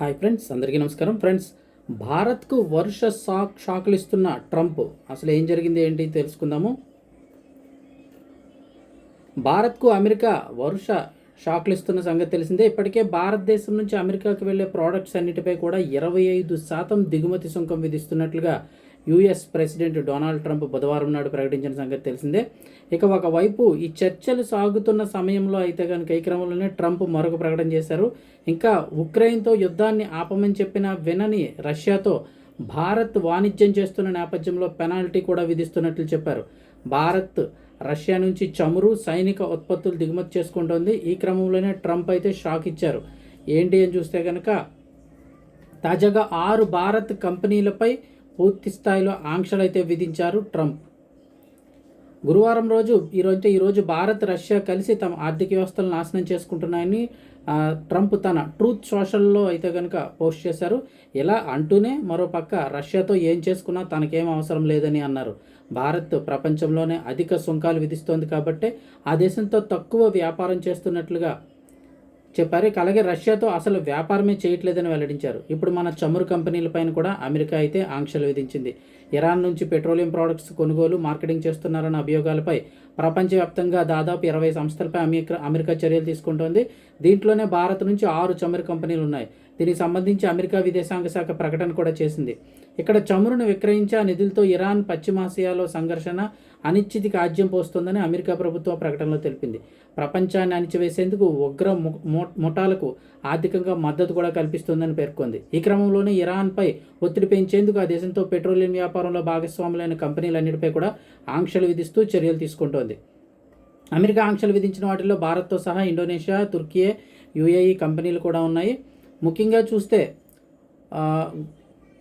Hi friends అందరికీ నమస్కారం. Friends భారత్కు వరుష షాక్ షాకులు ఇస్తున్న ట్రంప్ అసలు ఏం జరిగింది ఏంటి తెలుసుకుందాము. భారత్కు అమెరికా వరుష షాకులు ఇస్తున్న సంగతి తెలిసిందే. ఇప్పటికే భారతదేశం నుంచి అమెరికాకు వెళ్ళే ప్రోడక్ట్స్ అన్నిటిపై కూడా ఇరవై ఐదు శాతం దిగుమతి సుంకం విధిస్తున్నట్లుగా యుఎస్ ప్రెసిడెంట్ డొనాల్డ్ ట్రంప్ బుధవారం నాడు ప్రకటించిన సంగతి తెలిసిందే. ఇక ఒకవైపు ఈ చర్చలు సాగుతున్న సమయంలో అయితే కనుక ఈ క్రమంలోనే ట్రంప్ మరొక ప్రకటన చేశారు. ఇంకా ఉక్రెయిన్తో యుద్ధాన్ని ఆపమని చెప్పిన వినని రష్యాతో భారత్ వాణిజ్యం చేస్తున్న నేపథ్యంలో పెనాల్టీ కూడా విధిస్తున్నట్లు చెప్పారు. భారత్ రష్యా నుంచి చమురు సైనిక ఉత్పత్తులు దిగుమతి చేసుకుంటోంది. ఈ క్రమంలోనే ట్రంప్ అయితే షాక్ ఇచ్చారు. ఏంటి అని చూస్తే కనుక తాజాగా ఆరు భారత్ కంపెనీలపై పూర్తి స్థాయిలో ఆంక్షలు అయితే విధించారు ట్రంప్. గురువారం రోజు ఈరోజు ఈరోజు భారత్ రష్యా కలిసి తమ ఆర్థిక వ్యవస్థలు నాశనం చేసుకుంటున్నాయని ట్రంప్ తన ట్రూత్ సోషల్లో అయితే కనుక పోస్ట్ చేశారు. ఇలా అంటూనే మరోపక్క రష్యాతో ఏం చేసుకున్నా తనకేం అవసరం లేదని అన్నారు. భారత్ ప్రపంచంలోనే అధిక సుంకాలు విధిస్తోంది కాబట్టి ఆ దేశంతో తక్కువ వ్యాపారం చేస్తున్నట్లుగా చెప్పారు. ఇక అలాగే రష్యాతో అసలు వ్యాపారమే చేయట్లేదని వెల్లడించారు. ఇప్పుడు మన చమురు కంపెనీలపైన కూడా అమెరికా అయితే ఆంక్షలు విధించింది. ఇరాన్ నుంచి పెట్రోలియం ప్రోడక్ట్స్ కొనుగోలు మార్కెటింగ్ చేస్తున్నారన్న అభియోగాలపై ప్రపంచవ్యాప్తంగా దాదాపు ఇరవై సంస్థలపై అమెరికా అమెరికా చర్యలు తీసుకుంటోంది. దీంట్లోనే భారత్ నుంచి ఆరు చమురు కంపెనీలు ఉన్నాయి. దీనికి సంబంధించి అమెరికా విదేశాంగ శాఖ ప్రకటన కూడా చేసింది. ఇక్కడ చమురును విక్రయించే ఆ నిధులతో ఇరాన్ పశ్చిమాసియాలో సంఘర్షణ అనిశ్చితికి ఆజ్యం పోస్తోందని అమెరికా ప్రభుత్వం ప్రకటనలో తెలిపింది. ప్రపంచాన్ని అణిచివేసేందుకు ఉగ్ర ము- ము- ముఠాలకు ఆర్థికంగా మద్దతు కూడా కల్పిస్తోందని పేర్కొంది. ఈ క్రమంలోనే ఇరాన్పై ఒత్తిడి పెంచేందుకు ఆ దేశంతో పెట్రోలియం వ్యాపారంలో భాగస్వాములైన కంపెనీలన్నిటిపై కూడా ఆంక్షలు విధిస్తూ చర్యలు తీసుకుంటోంది. అమెరికా ఆంక్షలు విధించిన వాటిలో భారత్తో సహా ఇండోనేషియా తుర్కీ యుఏఈ కంపెనీలు కూడా ఉన్నాయి. ముఖ్యంగా చూస్తే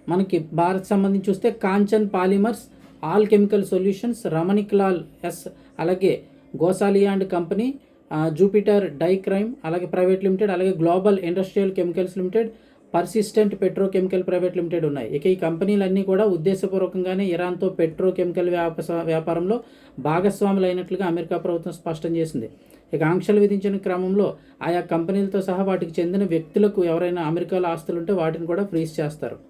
మనకి భారత్ సంబంధించి చూస్తే Kanchan polymers all chemical solutions Ramanik Lal S అలాగే Gosalia and company Jupiter dye crime అలాగే ప్రైవేట్ లిమిటెడ్ అలాగే global industrial chemicals limited persistent petrochemical private limited ఉన్నాయి. ఇక ఈ కంపెనీలన్నీ కూడా ఉద్దేశపూర్వకంగానే ఇరాన్తో పెట్రోకెమికల్ వ్యాప వ్యాపారంలో భాగస్వాములు అయినట్లుగా అమెరికా ప్రభుత్వం స్పష్టం చేసింది. ఇక ఆంక్షలు విధించిన క్రమంలో ఆయా కంపెనీలతో సహా వాటికి చెందిన వ్యక్తులకు ఎవరైనా అమెరికాలో ఆస్తులుంటే వాటిని కూడా ఫ్రీజ్ చేస్తారు.